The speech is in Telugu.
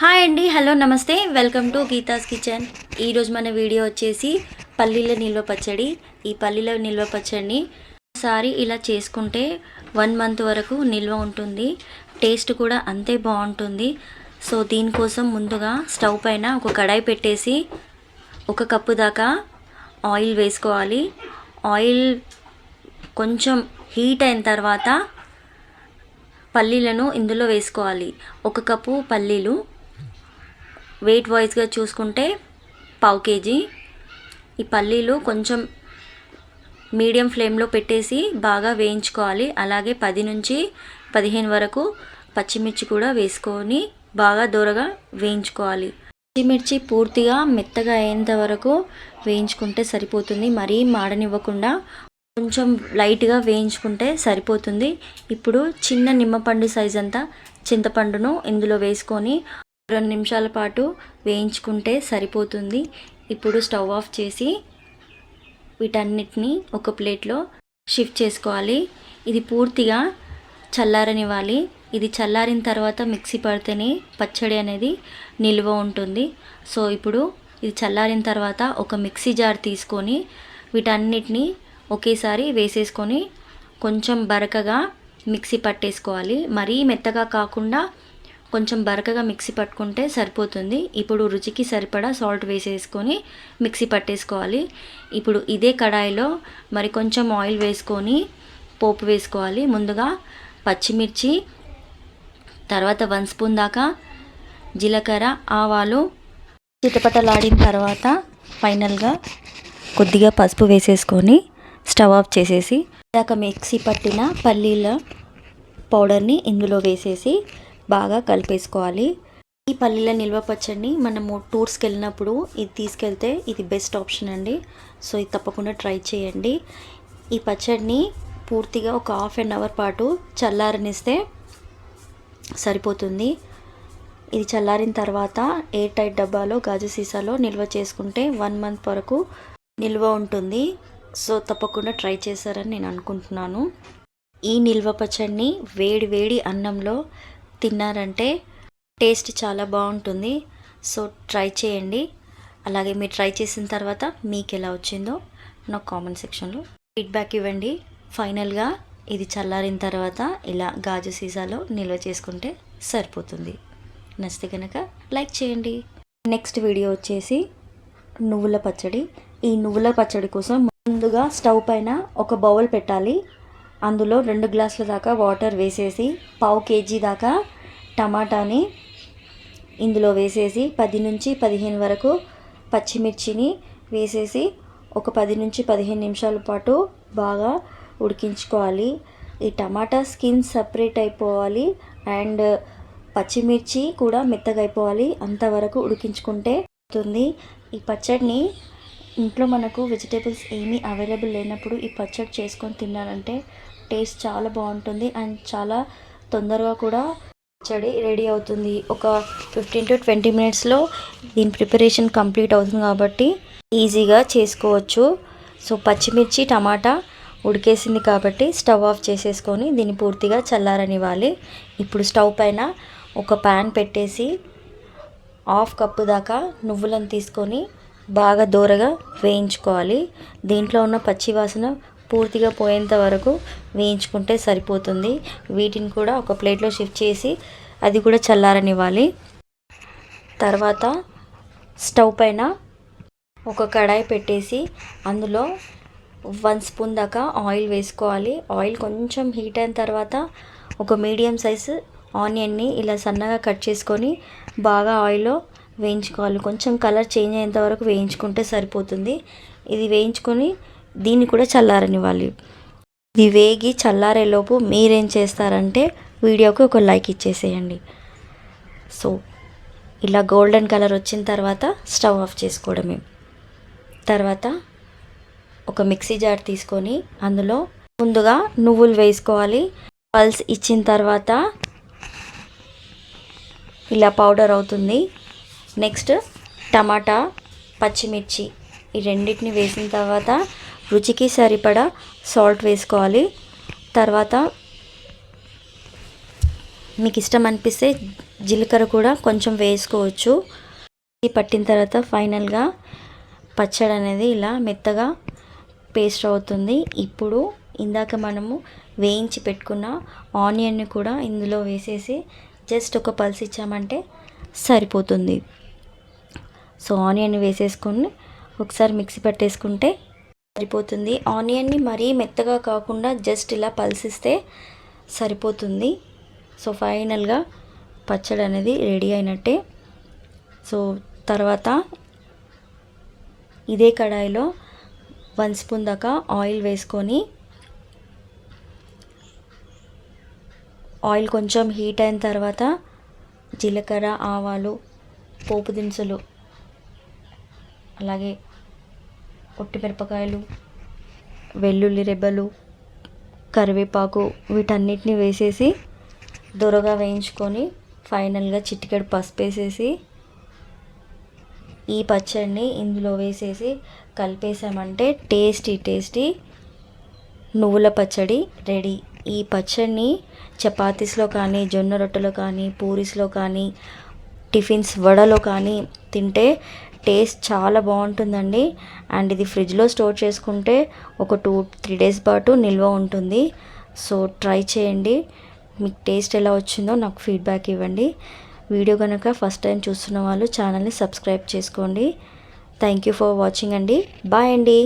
హాయ్ అండి హలో నమస్తే. Welcome to Geetha's kitchen. ఈరోజు మన వీడియో వచ్చేసి పల్లీల నిల్వ పచ్చడి. ఈ పల్లీల నిల్వ పచ్చడిని ఒకసారి ఇలా చేసుకుంటే వన్ మంత్ వరకు నిల్వ ఉంటుంది. టేస్ట్ కూడా అంతే బాగుంటుంది. సో దీనికోసం ముందుగా స్టవ్ పైన ఒక కడాయి పెట్టేసి ఒక కప్పు దాకా ఆయిల్ వేసుకోవాలి. ఆయిల్ కొంచెం హీట్ అయిన తర్వాత పల్లీలను ఇందులో వేసుకోవాలి. ఒక కప్పు పల్లీలు వెయిట్ వైజ్గా చూసుకుంటే పావు కేజీ. ఈ పల్లీలు కొంచెం మీడియం ఫ్లేమ్లో పెట్టేసి బాగా వేయించుకోవాలి. అలాగే పది నుంచి పదిహేను వరకు పచ్చిమిర్చి కూడా వేసుకొని బాగా దూరగా వేయించుకోవాలి. పచ్చిమిర్చి పూర్తిగా మెత్తగా అయ్యేంత వరకు వేయించుకుంటే సరిపోతుంది. మరీ మాడనివ్వకుండా కొంచెం లైట్గా వేయించుకుంటే సరిపోతుంది. ఇప్పుడు చిన్న నిమ్మపండు సైజ్ అంతా చింతపండును ఇందులో వేసుకొని రెండు నిమిషాల పాటు వేయించుకుంటే సరిపోతుంది. ఇప్పుడు స్టవ్ ఆఫ్ చేసి వీటన్నిటిని ఒక ప్లేట్లో షిఫ్ట్ చేసుకోవాలి. ఇది పూర్తిగా చల్లారనివ్వాలి. ఇది చల్లారిన తర్వాత మిక్సీ పడితేనే పచ్చడి అనేది నిల్వ ఉంటుంది. సో ఇప్పుడు ఇది చల్లారిన తర్వాత ఒక మిక్సీ జార్ తీసుకొని వీటన్నిటిని ఒకేసారి వేసేసుకొని కొంచెం బరకగా మిక్సీ పట్టేసుకోవాలి. మరీ మెత్తగా కాకుండా కొంచెం బరకగా మిక్సీ పట్టుకుంటే సరిపోతుంది. ఇప్పుడు రుచికి సరిపడా సాల్ట్ వేసేసుకొని మిక్సీ పట్టేసుకోవాలి. ఇప్పుడు ఇదే కడాయిలో మరి కొంచెం ఆయిల్ వేసుకొని పోపు వేసుకోవాలి. ముందుగా పచ్చిమిర్చి తర్వాత వన్ స్పూన్ దాకా జీలకర్ర ఆవాలు చిటపటలాడిన తర్వాత ఫైనల్గా కొద్దిగా పసుపు వేసేసుకొని స్టవ్ ఆఫ్ చేసేసి ఇందాక మిక్సీ పట్టిన పల్లీల పౌడర్ని ఇందులో వేసేసి బాగా కలిపేసుకోవాలి. ఈ పల్లీల నిల్వ పచ్చడిని మనము టూర్స్కి వెళ్ళినప్పుడు ఇది తీసుకెళ్తే ఇది బెస్ట్ ఆప్షన్ అండి. సో ఇది తప్పకుండా ట్రై చేయండి. ఈ పచ్చడిని పూర్తిగా ఒక హాఫ్ అన్ అవర్ పాటు చల్లారనిస్తే సరిపోతుంది. ఇది చల్లారిన తర్వాత ఎయిర్ టైట్ డబ్బాలో గాజు సీసాలో నిల్వ చేసుకుంటే వన్ మంత్ వరకు నిల్వ ఉంటుంది. సో తప్పకుండా ట్రై చేశారని నేను అనుకుంటున్నాను. ఈ నిల్వ పచ్చడిని వేడి వేడి అన్నంలో తిన్నారంటే టేస్ట్ చాలా బాగుంటుంది. సో ట్రై చేయండి. అలాగే మీరు ట్రై చేసిన తర్వాత మీకు ఎలా వచ్చిందో నాకు కామెంట్ సెక్షన్లో ఫీడ్బ్యాక్ ఇవ్వండి. ఫైనల్గా ఇది చల్లారిన తర్వాత ఇలా గాజు సీసాలో నిల్వ చేసుకుంటే సరిపోతుంది. నచ్చితే కనుక లైక్ చేయండి. నెక్స్ట్ వీడియో వచ్చేసి నువ్వుల పచ్చడి. ఈ నువ్వుల పచ్చడి కోసం ముందుగా స్టవ్ పైన ఒక బౌల్ పెట్టాలి. అందులో రెండు గ్లాసుల దాకా వాటర్ వేసేసి పావు కేజీ దాకా టమాటాని ఇందులో వేసేసి పది నుంచి పదిహేను వరకు పచ్చిమిర్చిని వేసేసి ఒక పది నుంచి పదిహేను నిమిషాల పాటు బాగా ఉడికించుకోవాలి. ఈ టమాటా స్కిన్ సపరేట్ అయిపోవాలి అండ్ పచ్చిమిర్చి కూడా మెత్తగా అయిపోవాలి. అంతవరకు ఉడికించుకుంటే అవుతుంది. ఈ పచ్చడిని ఇంట్లో మనకు వెజిటేబుల్స్ ఏమీ అవైలబుల్ లేనప్పుడు ఈ పచ్చడి చేసుకొని తిన్నారంటే టేస్ట్ చాలా బాగుంటుంది అండ్ చాలా తొందరగా కూడా పచ్చడి రెడీ అవుతుంది. ఒక ఫిఫ్టీన్ టు ట్వంటీ మినిట్స్లో దీని ప్రిపరేషన్ కంప్లీట్ అవుతుంది కాబట్టి ఈజీగా చేసుకోవచ్చు. సో పచ్చిమిర్చి టమాటా ఉడికేసింది కాబట్టి స్టవ్ ఆఫ్ చేసేసుకొని దీన్ని పూర్తిగా చల్లారనివ్వాలి. ఇప్పుడు స్టవ్ పైన ఒక ప్యాన్ పెట్టేసి హాఫ్ కప్పు దాకా నువ్వులను తీసుకొని బాగా దూరగా వేయించుకోవాలి. దీంట్లో ఉన్న పచ్చి వాసన పూర్తిగా పోయేంత వరకు వేయించుకుంటే సరిపోతుంది. వీటిని కూడా ఒక ప్లేట్లో షిఫ్ట్ చేసి అది కూడా చల్లారనివ్వాలి. తర్వాత స్టవ్ పైన ఒక కడాయి పెట్టేసి అందులో వన్ స్పూన్ దాకా ఆయిల్ వేసుకోవాలి. ఆయిల్ కొంచెం హీట్ అయిన తర్వాత ఒక మీడియం సైజు ఆనియన్ని ఇలా సన్నగా కట్ చేసుకొని బాగా ఆయిల్లో వేయించుకోవాలి. కొంచెం కలర్ చేంజ్ అయ్యేంత వరకు వేయించుకుంటే సరిపోతుంది. ఇది వేయించుకొని దీన్ని కూడా చల్లారనివ్వాలి. ఇది వేగి చల్లారేలోపు మీరేం చేస్తారంటే వీడియోకి ఒక లైక్ ఇచ్చేసేయండి. సో ఇలా గోల్డెన్ కలర్ వచ్చిన తర్వాత స్టవ్ ఆఫ్ చేసుకోవడమే. తర్వాత ఒక మిక్సీ జార్ తీసుకొని అందులో ముందుగా నువ్వులు వేసుకోవాలి. పల్స్ ఇచ్చిన తర్వాత ఇలా పౌడర్ అవుతుంది. నెక్స్ట్ టమాటా పచ్చిమిర్చి ఈ రెండింటిని వేసిన తర్వాత రుచికి సరిపడా సాల్ట్ వేసుకోవాలి. తర్వాత మీకు ఇష్టం అనిపిస్తే జీలకర్ర కూడా కొంచెం వేసుకోవచ్చు. ఇది పట్టిన తర్వాత ఫైనల్గా పచ్చడి అనేది ఇలా మెత్తగా పేస్ట్ అవుతుంది. ఇప్పుడు ఇందాక మనము వేయించి పెట్టుకున్న ఆనియన్ని కూడా ఇందులో వేసేసి జస్ట్ ఒక పల్స్ ఇచ్చామంటే సరిపోతుంది. సో ఆనియన్ వేసేసుకొని ఒకసారి మిక్సీ పట్టేసుకుంటే సరిపోతుంది. ఆనియన్ని మరీ మెత్తగా కాకుండా జస్ట్ ఇలా పల్సిస్తే సరిపోతుంది. సో ఫైనల్గా పచ్చడి అనేది రెడీ అయినట్టే. సో తర్వాత ఇదే కడాయిలో వన్ స్పూన్ దాకా ఆయిల్ వేసుకొని ఆయిల్ కొంచెం హీట్ అయిన తర్వాత జీలకర్ర ఆవాలు పోపు దినుసులు అలాగే మిరపకాయలు వెల్లుల్లి రెబ్బలు కరివేపాకు వీటన్నిటిని వేసేసి దొరగా వేయించుకొని ఫైనల్గా చిటికెడు పసుపు వేసేసి ఈ పచ్చడిని ఇందులో వేసేసి కలిపేసామంటే టేస్టీ టేస్టీ నువ్వుల పచ్చడి రెడీ. ఈ పచ్చడిని చపాతీస్లో కానీ జొన్న రొట్టెలో కానీ పూరీస్లో కానీ టిఫిన్స్ వడలో కానీ తింటే టేస్ట్ చాలా బాగుంటుందండి. అండ్ ఇది ఫ్రిడ్జ్లో స్టోర్ చేసుకుంటే ఒక టూ త్రీ డేస్ పాటు నిల్వ ఉంటుంది. సో ట్రై చేయండి. మీకు టేస్ట్ ఎలా వచ్చిందో నాకు ఫీడ్బ్యాక్ ఇవ్వండి. వీడియో కనుక ఫస్ట్ టైం చూస్తున్న వాళ్ళు ఛానల్ని సబ్స్క్రైబ్ చేసుకోండి. థ్యాంక్ యూ ఫర్ వాచింగ్ అండి. బాయ్ అండి.